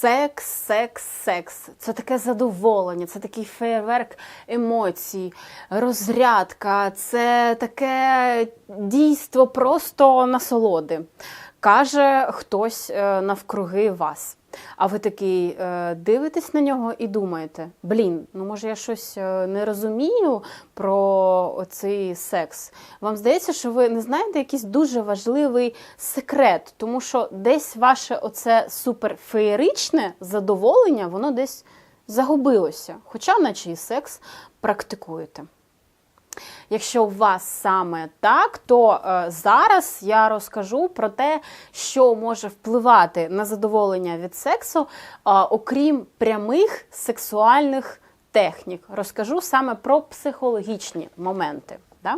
Секс, секс, секс. Це таке задоволення, це такий феєрверк емоцій, розрядка, це таке дійство просто насолоди. Каже хтось е, навкруги вас. А ви такий е, дивитесь на нього і думаєте: блін, ну може я щось е, не розумію про цей секс. Вам здається, що ви не знаєте якийсь дуже важливий секрет, тому що десь ваше оце суперфеєричне задоволення, воно десь загубилося. Хоча, наче і секс практикуєте. Якщо у вас саме так, то е, зараз я розкажу про те, що може впливати на задоволення від сексу, е, окрім прямих сексуальних технік. Розкажу саме про психологічні моменти. Да?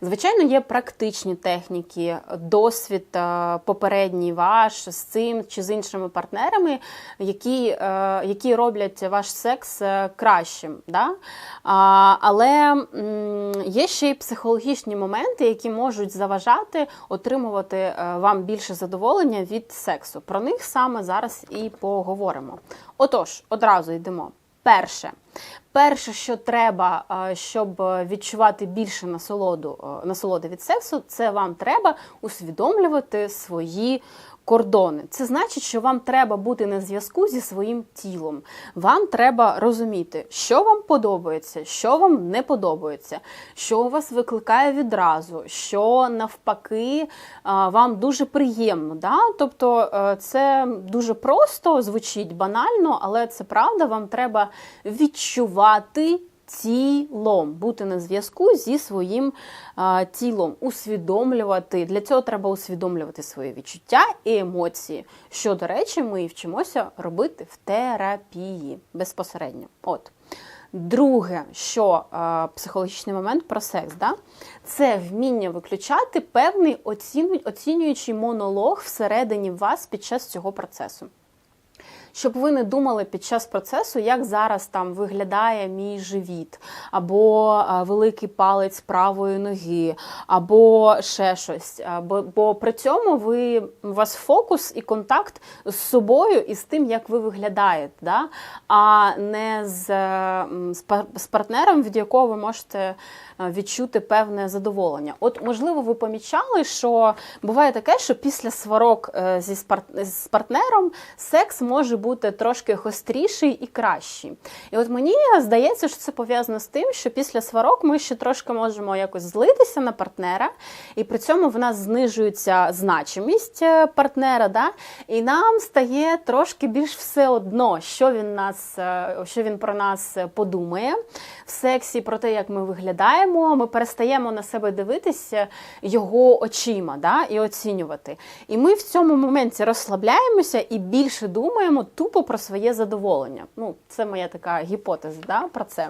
Звичайно, є практичні техніки, досвід е, попередній ваш з цим чи з іншими партнерами, які е, які роблять ваш секс е, кращим. Да? Але є ще й психологічні моменти, які можуть заважати отримувати вам більше задоволення від сексу. Про них саме зараз і поговоримо. Отож, одразу йдемо. Перше, перше, що треба, е, щоб відчувати більше насолоду, е, насолоди від сексу, це вам треба усвідомлювати свої кордони. Це значить, що вам треба бути на зв'язку зі своїм тілом. Вам треба розуміти, що вам подобається, що вам не подобається, що у вас викликає відразу, що навпаки вам дуже приємно. Да? Тобто е, це дуже просто звучить банально, але це правда, вам треба відчувати тілом, бути на зв'язку зі своїм а, тілом, усвідомлювати. Для цього треба усвідомлювати свої відчуття і емоції, що, до речі, ми і вчимося робити в терапії безпосередньо. От. Друге, що е, психологічний момент про секс, да? це вміння виключати певний оцінюючий монолог всередині вас під час цього процесу щоб ви не думали під час процесу, як зараз там виглядає мій живіт, або великий палець правої ноги, або ще щось. Бо, бо при цьому ви у вас фокус і контакт з собою і з тим, як ви виглядаєте, да? а не з, з партнером, від якого ви можете відчути певне задоволення. От, можливо, ви помічали, що буває таке, що після сварок е, зі з партнером секс може бути трошки гостріший і кращий. І от мені здається, що це пов'язано з тим, що після сварок ми ще трошки можемо якось злитися на партнера, і при цьому в нас знижується значимість е, партнера, да? і нам стає трошки більш все одно, що він нас, е, що він про нас подумає в сексі, про те, як ми виглядаємо ми перестаємо на себе дивитися його очима да, і оцінювати. І ми в цьому моменті розслабляємося і більше думаємо тупо про своє задоволення. Ну, Це моя така гіпотеза да, про це.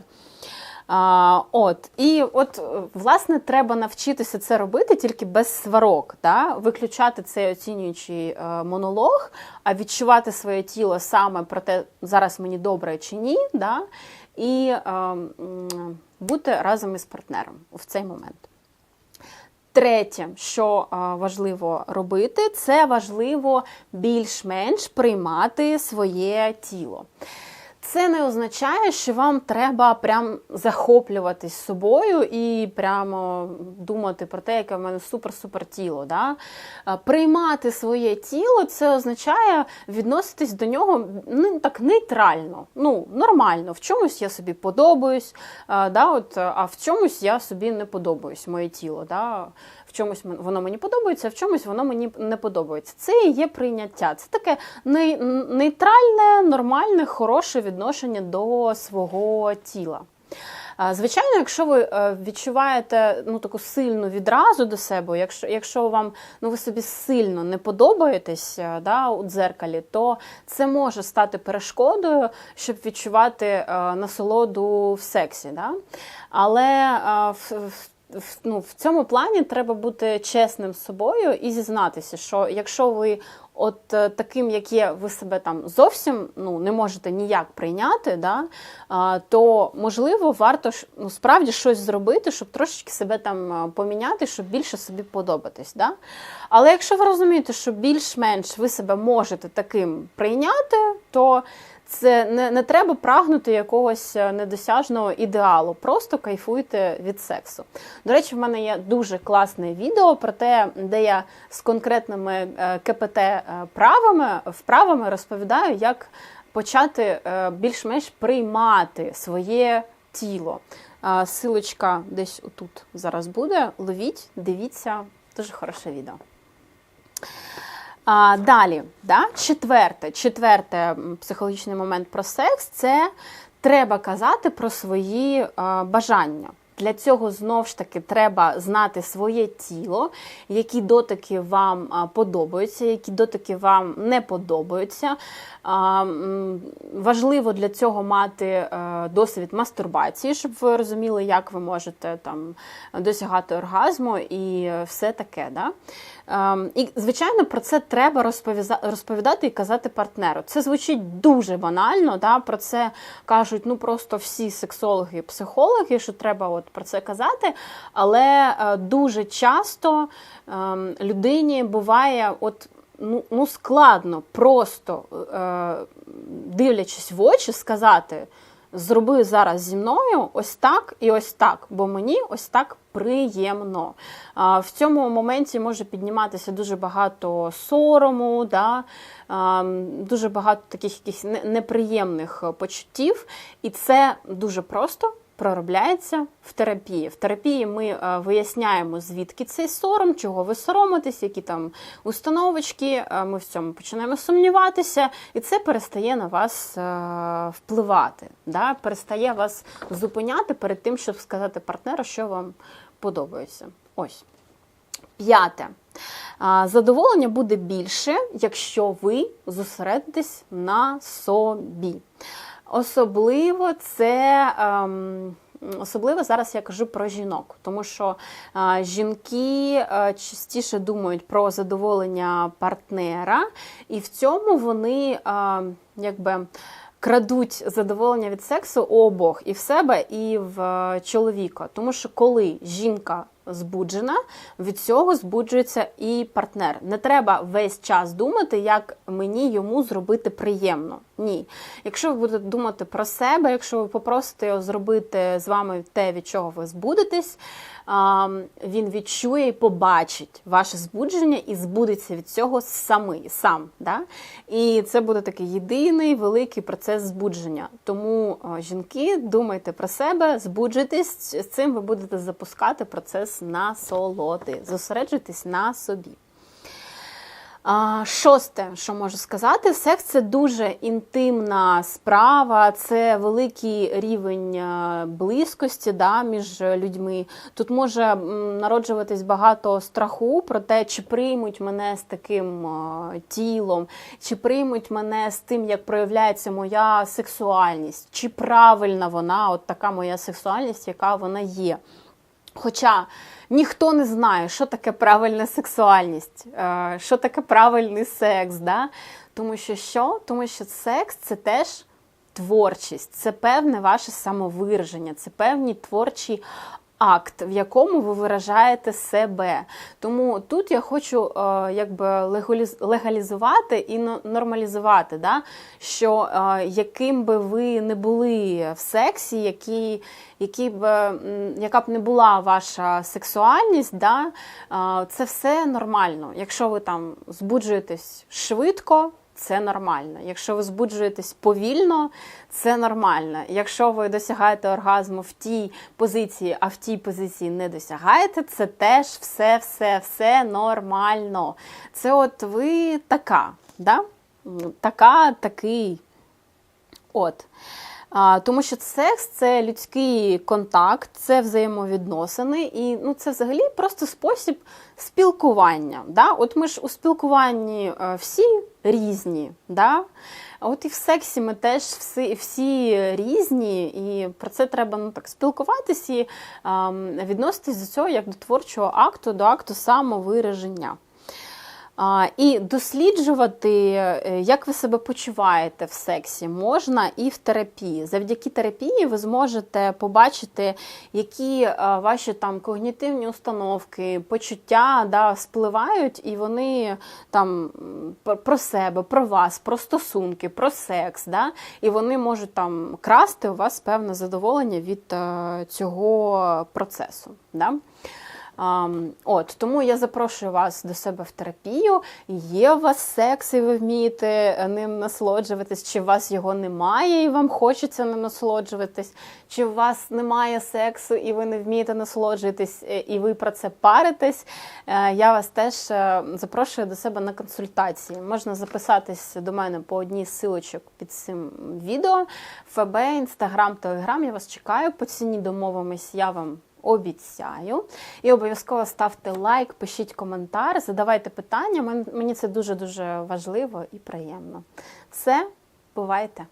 А, От, І от, власне, треба навчитися це робити тільки без сварок, да? виключати цей оцінюючий е, монолог, а відчувати своє тіло саме про те, зараз мені добре чи ні. Да? І е, бути разом із партнером в цей момент. Третє, що важливо робити, це важливо більш-менш приймати своє тіло. Це не означає, що вам треба прям захоплюватись собою і прямо думати про те, яке в мене супер-супер тіло. Да? Приймати своє тіло це означає відноситись до нього ну, так нейтрально, ну, нормально. В чомусь я собі подобаюсь, да, от, а в чомусь я собі не подобаюсь, моє тіло. Да? Чомусь воно мені подобається, в чомусь воно мені не подобається. Це і є прийняття. Це таке нейтральне, нормальне, хороше відношення до свого тіла. Звичайно, якщо ви е, відчуваєте ну таку сильну відразу до себе, якщо якщо вам ну ви собі сильно не подобаєтесь е, да, у дзеркалі, то це може стати перешкодою, щоб відчувати е, насолоду в сексі. Да? Але в ну, в цьому плані треба бути чесним з собою і зізнатися, що якщо ви от е, таким, як є, ви себе там зовсім ну, не можете ніяк прийняти, да, то можливо варто ну, справді щось зробити, щоб трошечки себе там поміняти, щоб більше собі подобатись. Да? Але якщо ви розумієте, що більш-менш ви себе можете таким прийняти, то це не, не треба прагнути якогось е, недосяжного ідеалу, просто кайфуйте від сексу. До речі, в мене є дуже класне відео про те, де я з конкретними е, КПТ е, правами, вправами розповідаю, як почати більш-менш приймати своє тіло. Силочка десь отут зараз буде. Ловіть, дивіться, дуже хороше відео. А, далі, да? четверте, четверте психологічний момент про секс це треба казати про свої а, бажання. Для цього знов ж таки треба знати своє тіло, які дотики вам подобаються, які дотики вам не подобаються. Важливо для цього мати е, досвід мастурбації, щоб ви розуміли, як ви можете там досягати оргазму і все таке. Да? Ем, І, звичайно, про це треба розповідати і казати партнеру. Це звучить дуже банально. Да? Про це кажуть ну просто всі сексологи і психологи, що треба от про це казати. Але е, дуже часто ем, людині буває от. Ну, ну складно просто е, дивлячись в очі, сказати: зроби зараз зі мною ось так і ось так, бо мені ось так приємно. В цьому моменті може підніматися дуже багато сорому, да? дуже багато таких якихось неприємних почуттів, і це дуже просто. Проробляється в терапії. В терапії ми е, виясняємо, звідки цей сором, чого ви соромитесь, які там установочки. е, Ми в цьому починаємо сумніватися, і це перестає на вас е, впливати, да? перестає вас зупиняти перед тим, щоб сказати партнеру, що вам подобається. Ось. П'яте. Задоволення буде більше, якщо ви зосередитесь на собі. Особливо це. ем, Особливо зараз я кажу про жінок, тому що а, жінки а, частіше думають про задоволення партнера, і в цьому вони а, якби крадуть задоволення від сексу обох і в себе, і в е, чоловіка. Тому що коли жінка збуджена, від цього збуджується і партнер. Не треба весь час думати, як мені йому зробити приємно. Ні. Якщо ви будете думати про себе, якщо ви попросите його зробити з вами те, від чого ви збудетесь, він відчує і побачить ваше збудження і збудеться від цього самий, сам. Да? І це буде такий єдиний великий процес збудження. Тому жінки, думайте про себе, збуджуйтесь, з цим ви будете запускати процес насолоди. Зосереджуйтесь на собі. Шосте, що можу сказати, секс це дуже інтимна справа, це великий рівень е, близькості да, між людьми. Тут може народжуватись багато страху про те, чи приймуть мене з таким е, тілом, чи приймуть мене з тим, як проявляється моя сексуальність, чи правильна вона, от така моя сексуальність, яка вона є. Хоча ніхто не знає, що таке правильна сексуальність, е, що таке правильний секс. Да? Тому що що? Тому що секс це теж творчість, це певне ваше самовираження, це певні творчі акт, в якому ви виражаєте себе. Тому тут я хочу е, якби легаліз- легалізувати і но- нормалізувати, да? що е, яким би ви не були в сексі, які, які б, яка б не була ваша сексуальність, да? е, це все нормально. Якщо ви там збуджуєтесь швидко. Це нормально. Якщо ви збуджуєтесь повільно, це нормально. Якщо ви досягаєте оргазму в тій позиції, а в тій позиції не досягаєте, це теж все, все, все нормально. Це от ви така, да? Така, такий. От. Тому що секс це людський контакт, це взаємовідносини, і ну, це взагалі просто спосіб спілкування. Да? От ми ж у спілкуванні е, всі різні. Да? От і в сексі ми теж всі, всі різні, і про це треба ну, так спілкуватися і ем, відноситись до цього як до творчого акту, до акту самовираження. І досліджувати, е, як ви себе почуваєте в сексі, можна і в терапії. Завдяки терапії ви зможете побачити, які е, ваші там когнітивні установки, почуття да, спливають, і вони там про- про себе, про вас, про стосунки, про секс. Да? І вони можуть там красти у вас певне задоволення від е, цього процесу. Да? От тому я запрошую вас до себе в терапію. Є у вас секс, і ви вмієте е, ним насолоджуватись, чи у вас його немає, і вам хочеться ним насолоджуватись, чи у вас немає сексу, і ви не вмієте насолоджуватись, е, і ви про це паритесь. Е, Я вас теж запрошую до себе на консультації. Можна записатись до мене по одній з силочок під цим відео. ФБ, Інстаграм, Телеграм. Я вас чекаю. По ціні домовимось, я вам обіцяю. І обов'язково ставте лайк, пишіть коментар, задавайте питання. Мені це дуже дуже важливо і приємно. Все, бувайте!